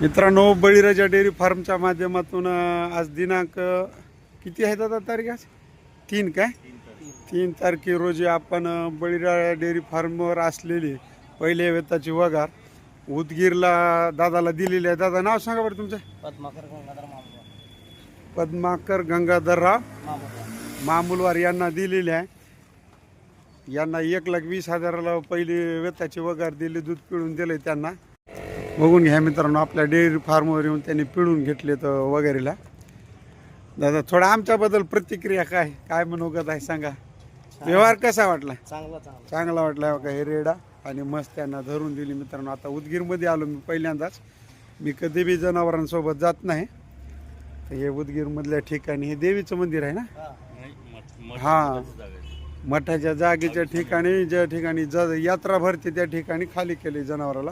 मित्रांनो बळीराजा डेअरी फार्मच्या माध्यमातून आज दिनांक किती आहे दादा तारीख आज? तीन काय? तीन तारखे रोजी आपण बळीराजा डेअरी फार्मवर असलेली पहिले वेताची वगार उदगीरला दादाला दिलेली आहे. दादा नाव सांगा बरं तुमचं. पद्माकर गंगाधर पद्माकर गंगाधरराव मामुलवार यांना दिलेली आहे. यांना एक लाख वीस हजाराला पहिली वेताची वगार दिली दूध पिळून दिले त्यांना. बघून घ्या मित्रांनो आपल्या डेअरी फार्मवर येऊन त्यांनी पिळून घेतले तर वगैरेला. दादा थोडा आमच्याबद्दल प्रतिक्रिया काय? काय मनोगत आहे सांगा. व्यवहार कसा वाटला? चांगला चांगला. चांगला वाटला बघा हे रेडा आणि मस्त त्यांना धरून दिली मित्रांनो. आता उदगीरमध्ये आलो मी पहिल्यांदाच. मी कधी बी जनावरांसोबत जात नाही. तर हे उदगीरमधल्या ठिकाणी हे देवीचं मंदिर आहे ना? हा. मठाच्या जागेच्या ठिकाणी ज्या ठिकाणी ज यात्रा भरते त्या ठिकाणी खाली केली जनावराला.